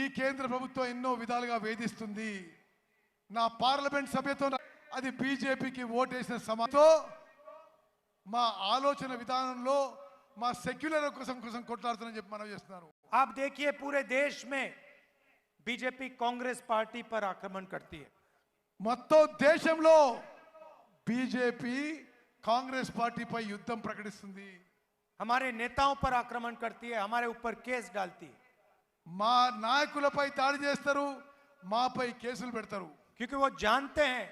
ఈ కేంద్ర ప్రభుత్వం ఎన్నో విధాలుగా వేధిస్తుంది నా పార్లమెంట్ సభ్యతో అది బీజేపీకి ఓటేసిన సమతో మా ఆలోచన విధానంలో మా సెక్యులర్ కోసం కోసం కొట్లాడుతున్నా చెప్పి మనం చేస్తున్నారు ఆప్ దేకి పూరే देश మే బీజేపీ కాంగ్రెస్ పార్టీ పర్ ఆక్రమణ కర్తి మొత్తం దేశంలో బీజేపీ కాంగ్రెస్ పార్టీపై యుద్ధం ప్రకటిస్తుంది हमारे नेताओं पर आक्रमण करती है हमारे ऊपर केस डालती है మా నాయకులపై తాడి చేస్తారు మాపై కేసులు పెడతారు కికో వా జాంతే హై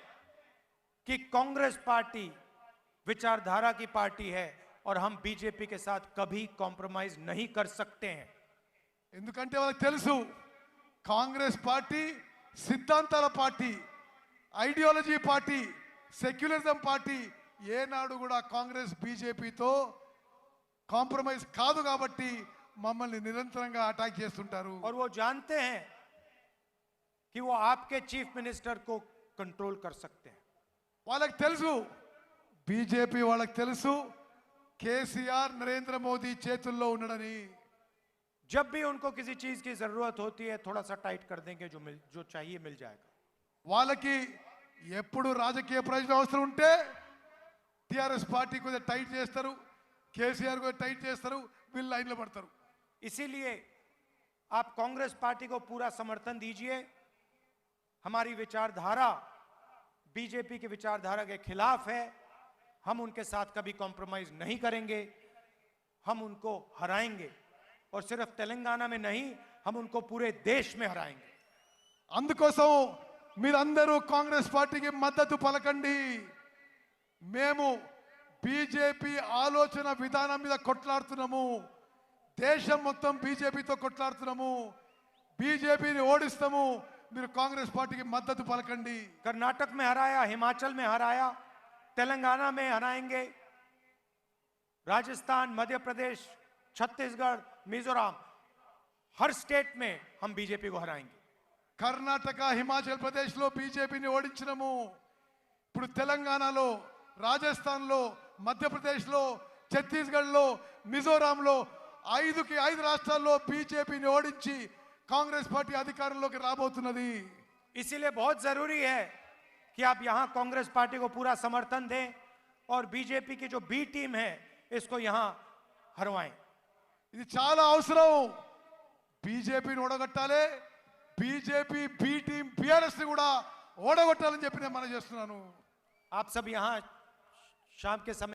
కి కాంగ్రెస్ పార్టీ విచ్ ఆర్ ధారా కి పార్టీ హై ఔర్ హం బీజేపీ కే సాత్ కభీ కాంప్రమైజ్ నహీ కర్ సక్తే హై ఎందుకంటే వా తెలుసు కాంగ్రెస్ పార్టీ సిద్ధాంతాల party ideology party secularism party ఏ నాడు కూడా కాంగ్రెస్ బీజేపీ తో కాంప్రమైజ్ కాదు కాబట్టి మమ్మల్ని నిరంతరంగా అటాక్ చేస్తూంటారు पर वो जानते हैं कि वो आपके चीफ मिनिस्टर को कंट्रोल कर सकते हैं వాళ్ళకి తెలుసు బీజేపీ వాళ్ళకి తెలుసు కేసిఆర్ నరేంద్ర మోడీ చేతుల్లో ఉన్నారని जब भी उनको किसी चीज की जरूरत होती है थोड़ा सा टाइट कर देंगे जो जो चाहिए मिल जाएगा వాళ్ళకి ఎప్పుడు రాజకీయ ప్రయోజనాలు ఉంటే టిఆర్ఎస్ పార్టీ కొంచెం టైట్ చేస్తారు కేసిఆర్ కొ టైట్ చేస్తారు బిల్ లైన్ లో పడతారు इसीलिए आप कांग्रेस पार्टी को पूरा समर्थन दीजिए हमारी विचारधारा बीजेपी की विचारधारा के खिलाफ है हम उनके साथ कभी कॉम्प्रोमाइज नहीं करेंगे हम उनको हराएंगे और सिर्फ तेलंगाना में नहीं हम उनको पूरे देश में हराएंगे अंदर మీరందరూ కాంగ్రెస్ పార్టీకి మద్దతు పలకండి మేము బీజేపీ ఆలోచన విధానం మీద దేశం మొత్తం బీజేపీ తో కొట్లాడుతునము బీజేపీ ని ఓడిస్తము మీరు కాంగ్రెస్ పార్టీకి మద్దతు పలకండి కర్ణాటకమే హరాయా హిమాచల్మే హరాయా తెలంగాణమే హరాయేంగే రాజస్థాన్ మధ్యప్రదేశ్ ఛత్తీస్‌గఢ్ మిజోరాం హర్ స్టేట్ మే హం బీజేపీ కో హరాయేంగే కర్ణాటక హిమాచల్ ప్రదేశ్ లో బీజేపీ ని ఓడిచినము ఇప్పుడు తెలంగాణలో రాజస్థాన్లో మధ్యప్రదేశ్లో ఛత్తీస్‌గఢ్లో మిజోరాంలో ओडी कांग्रेस पार्टी इसीलिए बहुत जरूरी है कि आप यहां कांग्रेस पार्टी को पूरा समर्थन दें और बीजेपी की जो बी टीम है इसको यहां हरवाएं चाल अवसर बीजेपी ओडगटाले बीजेपी बी टीम बीआरएस ओडगटाले मन आप सब यहां शाम के समय